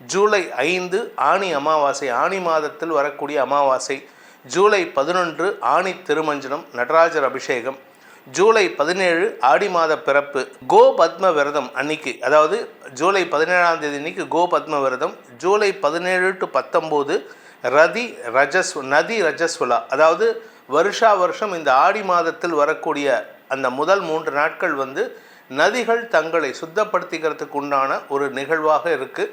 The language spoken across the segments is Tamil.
ஜூலை ஐந்து ஆணி அமாவாசை. ஆணி மாதத்தில் வரக்கூடிய அமாவாசை. ஜூலை பதினொன்று ஆணி திருமஞ்சனம் நடராஜர் அபிஷேகம். ஜூலை பதினேழு ஆடி மாத பிறப்பு. கோ பத்ம விரதம் அன்னைக்கு அதாவது ஜூலை பதினேழாம் தேதி அன்னைக்கு கோ பத்ம விரதம். ஜூலை பதினேழு டு பத்தொம்போது ரதி ரஜஸ் நதி ரஜஸ்வலா. அதாவது வருஷா வருஷம் இந்த ஆடி மாதத்தில் வரக்கூடிய அந்த முதல் மூன்று நாட்கள் வந்து நதிகள் தங்களை சுத்தப்படுத்திக்கிறதுக்கு உண்டான ஒரு நிகழ்வாக இருக்குது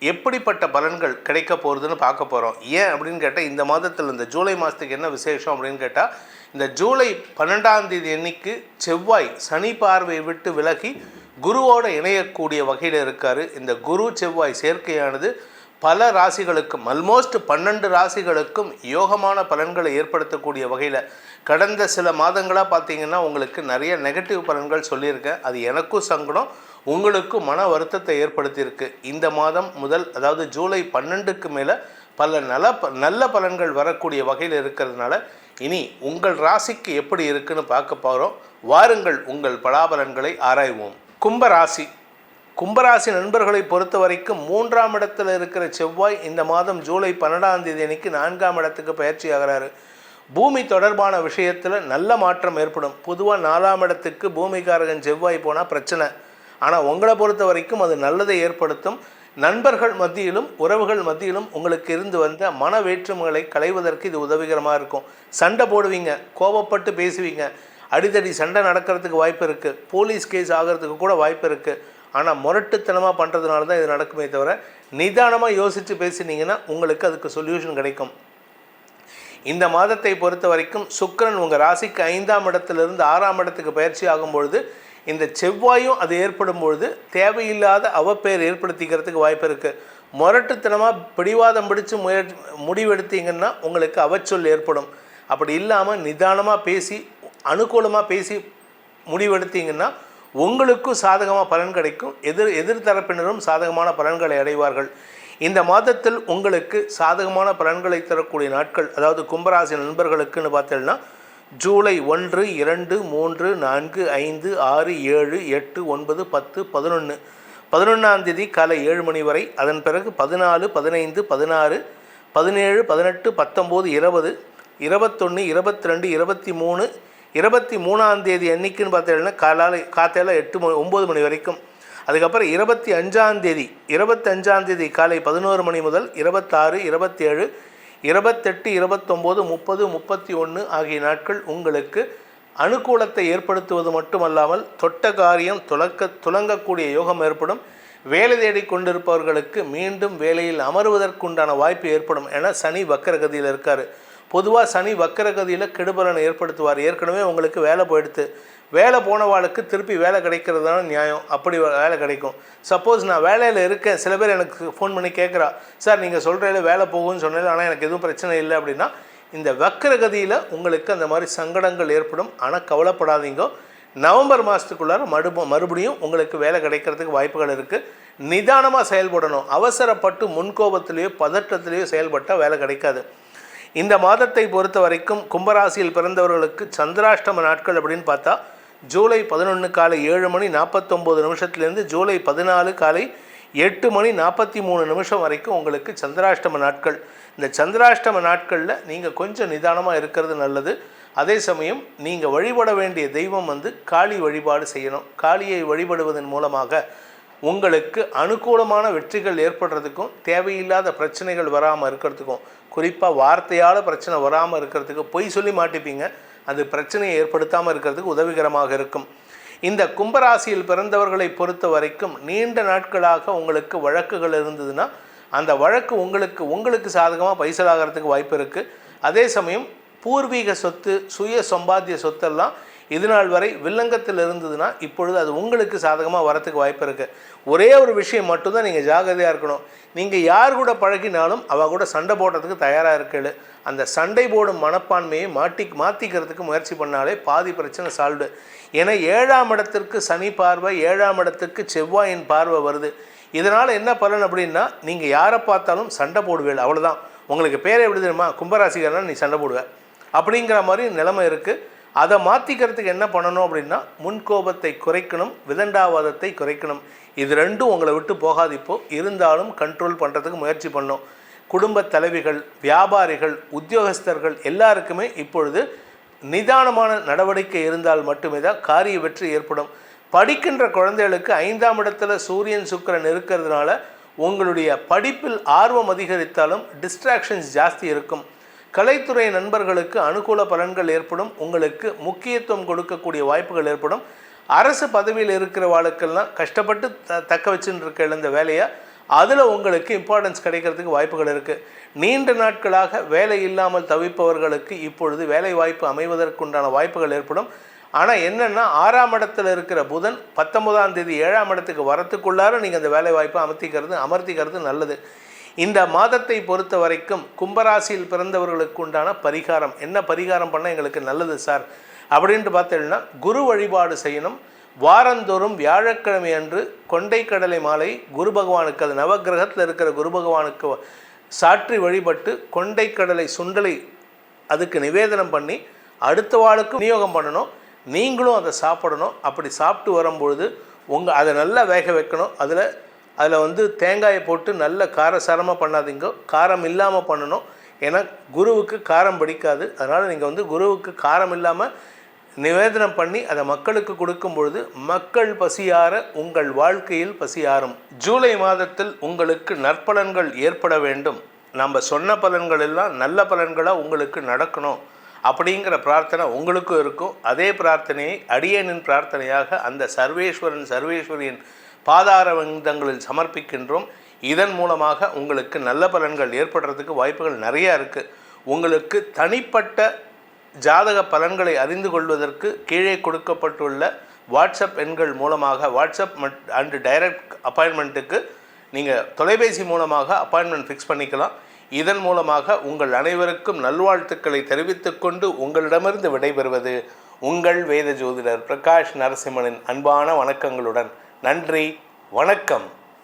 எப்படிப்பட்ட பலன்கள் கிடைக்க போகிறதுன்னு பார்க்க போகிறோம் ஏன் அப்படின்னு கேட்டால் இந்த மாதத்தில் இந்த ஜூலை மாதத்துக்கு என்ன விசேஷம் அப்படின்னு கேட்டால் இந்த ஜூலை பன்னெண்டாம் தேதி அன்னைக்கு செவ்வாய் சனி பார்வை விட்டு விலகி குருவோடு இணையக்கூடிய வகையில் இருக்கார். இந்த குரு செவ்வாய் சேர்க்கையானது பல ராசிகளுக்கும் அல்மோஸ்ட் பன்னெண்டு ராசிகளுக்கும் யோகமான பலன்களை ஏற்படுத்தக்கூடிய வகையில் கடந்த சில மாதங்களாக பார்த்தீங்கன்னா உங்களுக்கு நிறைய நெகட்டிவ் பலன்கள் சொல்லியிருக்கேன். அது எனக்கும் சங்கடம் உங்களுக்கும் மன வருத்தத்தை ஏற்படுத்தியிருக்கு. இந்த மாதம் முதல் அதாவது ஜூலை பன்னெண்டுக்கு மேலே பல நல ப- நல்ல பலன்கள் வரக்கூடிய வகையில் இருக்கிறதுனால இனி உங்கள் ராசிக்கு எப்படி இருக்குன்னு பார்க்க போகிறோம் வாருங்கள் உங்கள் பலாபலன்களை ஆராய்வோம். கும்ப ராசி கும்பராசி நண்பர்களை பொறுத்த வரைக்கும் மூன்றாம் இடத்துல இருக்கிற செவ்வாய் இந்த மாதம் ஜூலை பன்னெண்டாம் தேதி அன்னைக்கு நான்காம் இடத்துக்கு பயிற்சி ஆகிறாரு பூமி தொடர்பான விஷயத்தில் நல்ல மாற்றம் ஏற்படும். பொதுவாக நாலாம் இடத்துக்கு பூமிக்காரகன் செவ்வாய் போனால் பிரச்சனை. ஆனால் உங்களை பொறுத்த வரைக்கும் அது நல்லதை ஏற்படுத்தும். நண்பர்கள் மத்தியிலும் உறவுகள் மத்தியிலும் உங்களுக்கு இருந்து வந்த மன வேற்றுமைகளை களைவதற்கு இது உதவிகரமாக இருக்கும். சண்டை போடுவீங்க கோபப்பட்டு பேசுவீங்க. அடிதடி சண்டை நடக்கிறதுக்கு வாய்ப்பு இருக்குது போலீஸ் கேஸ் ஆகிறதுக்கு கூட வாய்ப்பு இருக்குது ஆனால் முரட்டுத்தனமாக பண்ணுறதுனால தான் இது நடக்குமே தவிர நிதானமாக யோசித்து பேசினீங்கன்னா உங்களுக்கு அதுக்கு சொல்யூஷன் கிடைக்கும். இந்த மாதத்தை பொறுத்த வரைக்கும் சுக்கரன் உங்கள் ராசிக்கு ஐந்தாம் இடத்திலிருந்து ஆறாம் இடத்துக்கு பயிற்சி ஆகும் பொழுது இந்த செவ்வாயும் அது ஏற்படும் பொழுது தேவையில்லாத அவப்பெயர் ஏற்படுத்திக்கிறதுக்கு வாய்ப்பு இருக்குது முரட்டுத்தனமாக பிடிவாதம் பிடிச்சு முயற்சி முடிவெடுத்தீங்கன்னா உங்களுக்கு அவச்சொல் ஏற்படும். அப்படி இல்லாமல் நிதானமாக பேசி அனுகூலமாக பேசி முடிவெடுத்தீங்கன்னா உங்களுக்கும் சாதகமாக பலன் கிடைக்கும். எதிர் எதிர்த்தரப்பினரும் சாதகமான பலன்களை அடைவார்கள். இந்த மாதத்தில் உங்களுக்கு சாதகமான பலன்களை தரக்கூடிய நாட்கள் அதாவது கும்பராசி நண்பர்களுக்குன்னு பார்த்தீங்கன்னா ஜூலை ஒன்று இரண்டு மூன்று நான்கு ஐந்து ஆறு ஏழு எட்டு ஒன்பது பத்து பதினொன்று பதினொன்றாம் தேதி காலை ஏழு மணி வரை அதன் பிறகு பதினாலு பதினைந்து பதினாறு பதினேழு பதினெட்டு பத்தொம்போது இருபது இருபத்தொன்று இருபத்தி ரெண்டு இருபத்தி மூணு இருபத்தி மூணாம் தேதி என்னைக்குன்னு பார்த்தீங்கன்னா காலால் காத்தையில் எட்டு மணி ஒம்பது மணி வரைக்கும். அதுக்கப்புறம் இருபத்தி அஞ்சாந்தேதி இருபத்தி இருபத்தஞ்சாம் காலை பதினோரு மணி முதல் இருபத்தாறு இருபத்தேழு இருபத்தெட்டு இருபத்தொம்போது முப்பது முப்பத்தி ஒன்று ஆகிய நாட்கள் உங்களுக்கு அனுகூலத்தை ஏற்படுத்துவது மட்டுமல்லாமல் தொட்ட காரியம் துலக்க துலங்கக்கூடிய யோகம் ஏற்படும். வேலை தேடி கொண்டிருப்பவர்களுக்கு மீண்டும் வேலையில் அமருவதற்குண்டான வாய்ப்பு ஏற்படும். என சனி வக்கரகதியில் இருக்கார். பொதுவாக சனி வக்கரகதியில் கெடுபலனை ஏற்படுத்துவார். ஏற்கனவே உங்களுக்கு வேலை போயிடுத்து. வேலை போனவாளுக்கு திருப்பி வேலை கிடைக்கிறது தான் நியாயம். அப்படி வேலை கிடைக்கும். சப்போஸ் நான் வேலையில் இருக்கேன். சில பேர் எனக்கு ஃபோன் பண்ணி கேட்குறா சார் நீங்கள் சொல்கிறதில் வேலை போகும்னு சொன்னது ஆனால் எனக்கு எதுவும் பிரச்சனை இல்லை அப்படின்னா இந்த வக்கரகதியில் உங்களுக்கு அந்த மாதிரி சங்கடங்கள் ஏற்படும். ஆனால் கவலைப்படாதீங்க. நவம்பர் மாதத்துக்குள்ளார மறு மறுபடியும் உங்களுக்கு வேலை கிடைக்கிறதுக்கு வாய்ப்புகள் இருக்குது நிதானமாக செயல்படணும். அவசரப்பட்டு முன்கோபத்திலேயோ பதட்டத்திலேயோ செயல்பட்டால் வேலை கிடைக்காது. இந்த மாதத்தை பொறுத்த வரைக்கும் கும்பராசியில் பிறந்தவர்களுக்கு சந்திராஷ்டம நாட்கள் அப்படின்னு பார்த்தா ஜூலை பதினொன்று காலை ஏழு மணி நாற்பத்தொம்போது நிமிஷத்துலேருந்து ஜூலை பதினாலு காலை எட்டு மணி நாற்பத்தி மூணு நிமிஷம் வரைக்கும் உங்களுக்கு சந்திராஷ்டம நாட்கள். இந்த சந்திராஷ்டம நாட்களில் நீங்கள் கொஞ்சம் நிதானமாக இருக்கிறது நல்லது. அதே சமயம் நீங்கள் வழிபட வேண்டிய தெய்வம் வந்து காளி வழிபாடு செய்யணும். காளியை வழிபடுவதன் மூலமாக உங்களுக்கு அனுகூலமான வெற்றிகள் ஏற்படுறதுக்கும் தேவையில்லாத பிரச்சனைகள் வராமல் இருக்கிறதுக்கும் குறிப்பாக வார்த்தையால் பிரச்சனை வராமல் இருக்கிறதுக்கு பொய் சொல்லி மாட்டிப்பீங்க. அது பிரச்சனையை ஏற்படுத்தாமல் இருக்கிறதுக்கு உதவிகரமாக இருக்கும். இந்த கும்பராசியில் பிறந்தவர்களை பொறுத்த வரைக்கும் நீண்ட நாட்களாக உங்களுக்கு வழக்குகள் இருந்ததுன்னா அந்த வழக்கு உங்களுக்கு உங்களுக்கு சாதகமாக பைசலாகிறதுக்கு வாய்ப்பு இருக்குது அதே சமயம் பூர்வீக சொத்து சுய சம்பாத்திய சொத்தெல்லாம் இது நாள் வரை வில்லங்கத்தில் இருந்ததுன்னா இப்பொழுது அது உங்களுக்கு சாதகமாக வரத்துக்கு வாய்ப்பு இருக்குது ஒரே ஒரு விஷயம் மட்டும்தான் நீங்கள் ஜாகிரதையாக இருக்கணும். நீங்கள் யார் கூட பழகினாலும் அவள் கூட சண்டை போடுறதுக்கு தயாராக இருக்கல அந்த சண்டை போடும் மனப்பான்மையை மாட்டி மாற்றிக்கிறதுக்கு முயற்சி பண்ணாலே பாதி பிரச்சனை சால்வ்டு ஏன்னா ஏழாம் இடத்திற்கு சனி பார்வை ஏழாம் இடத்துக்கு செவ்வாயின் பார்வை வருது. இதனால் என்ன பலன் அப்படின்னா நீங்கள் யாரை பார்த்தாலும் சண்டை போடுவேள் அவ்வளோதான் உங்களுக்கு பேரை எப்படி தெரியுமா? கும்பராசிக்காரனா நீ சண்டை போடுவ. அப்படிங்கிற மாதிரி நிலைமை இருக்குது அதை மாற்றிக்கிறதுக்கு என்ன பண்ணணும் அப்படின்னா முன்கோபத்தை குறைக்கணும் விதண்டாவாதத்தை குறைக்கணும். இது ரெண்டும் உங்களை விட்டு போகாது இப்போ. இருந்தாலும் கண்ட்ரோல் பண்ணுறதுக்கு முயற்சி பண்ணும் குடும்ப தலைவிகள் வியாபாரிகள் உத்தியோகஸ்தர்கள் எல்லாருக்குமே இப்பொழுது நிதானமான நடவடிக்கை இருந்தால் மட்டுமே தான் காரிய வெற்றி ஏற்படும். படிக்கின்ற குழந்தைகளுக்கு ஐந்தாம் இடத்துல சூரியன் சுக்கிரன் இருக்கிறதுனால உங்களுடைய படிப்பில் ஆர்வம் அதிகரித்தாலும் டிஸ்ட்ராக்ஷன்ஸ் ஜாஸ்தி இருக்கும். கலைத்துறை நண்பர்களுக்கு அனுகூல பலன்கள் ஏற்படும் உங்களுக்கு முக்கியத்துவம் கொடுக்கக்கூடிய வாய்ப்புகள் ஏற்படும். அரசு பதவியில் இருக்கிற வாழ்க்கெல்லாம் கஷ்டப்பட்டு த தக்க வச்சுன்னு இருக்க இந்த வேலையை அதில் உங்களுக்கு இம்பார்ட்டன்ஸ் கிடைக்கிறதுக்கு வாய்ப்புகள் இருக்குது நீண்ட நாட்களாக வேலை இல்லாமல் தவிப்பவர்களுக்கு இப்பொழுது வேலை வாய்ப்பு அமைவதற்குண்டான வாய்ப்புகள் ஏற்படும். ஆனால் என்னென்னா ஆறாம் இடத்துல இருக்கிற புதன் பத்தொன்பதாம் தேதி ஏழாம் இடத்துக்கு வரத்துக்குள்ளார நீங்கள் அந்த வேலை வாய்ப்பை அமர்த்திக்கிறது அமர்த்திக்கிறது நல்லது. இந்த மாதத்தை பொறுத்த வரைக்கும் கும்பராசியில் பிறந்தவர்களுக்கு உண்டான பரிகாரம். என்ன பரிகாரம் பண்ணால் எங்களுக்கு நல்லது சார்? அப்படின்ட்டு பார்த்தீங்கன்னா குரு வழிபாடு செய்யணும். வாரந்தோறும் வியாழக்கிழமை அன்று கொண்டைக்கடலை மாலை குரு பகவானுக்கு அது நவக்கிரகத்தில் இருக்கிற குரு பகவானுக்கு சாற்றி வழிபட்டு கொண்டைக்கடலை சுண்டலை அதுக்கு நிவேதனம் பண்ணி அடுத்த வாளுக்கு விநியோகம் பண்ணணும். நீங்களும் அதை சாப்பிடணும். அப்படி சாப்பிட்டு வரும்பொழுது உங்கள் அதை நல்லா வேக வைக்கணும். அதில் அதில் வந்து தேங்காயை போட்டு நல்ல காரசாரமாக பண்ணாதீங்க. காரம் இல்லாமல் பண்ணணும். ஏன்னா குருவுக்கு காரம் பிடிக்காது. அதனால் நீங்கள் வந்து குருவுக்கு காரம் இல்லாமல் நிவேதனம் பண்ணி அதை மக்களுக்கு கொடுக்கும் பொழுது மக்கள் பசியார உங்கள் வாழ்க்கையில் பசியாரும் ஜூலை மாதத்தில் உங்களுக்கு நற்பலன்கள் ஏற்பட வேண்டும். நம்ம சொன்ன பலன்கள் எல்லாம் நல்ல பலன்களாக உங்களுக்கு நடக்கணும். அப்படிங்கிற பிரார்த்தனை உங்களுக்கும் இருக்கும். அதே பிரார்த்தனையை அடியனின் பிரார்த்தனையாக அந்த சர்வேஸ்வரன் சர்வேஸ்வரியின் பாதார வந்தங்களில் சமர்ப்பிக்கின்றோம். இதன் மூலமாக உங்களுக்கு நல்ல பலன்கள் ஏற்படுறதுக்கு வாய்ப்புகள் நிறையா இருக்குது உங்களுக்கு தனிப்பட்ட ஜாதக பலன்களை அறிந்து கொள்வதற்கு கீழே கொடுக்கப்பட்டுள்ள வாட்ஸ்அப் எண்கள் மூலமாக வாட்ஸ்அப் மட் அண்டு டைரக்ட் அப்பாயின்மெண்ட்டுக்கு நீங்கள் தொலைபேசி மூலமாக அப்பாயின்மெண்ட் ஃபிக்ஸ் பண்ணிக்கலாம். இதன் மூலமாக உங்கள் அனைவருக்கும் நல்வாழ்த்துக்களை தெரிவித்துக்கொண்டு உங்களிடமிருந்து விடைபெறுவது உங்கள் வேத ஜோதிடர் பிரகாஷ் நரசிம்மனின் அன்பான வணக்கங்களுடன் நன்றி வணக்கம்.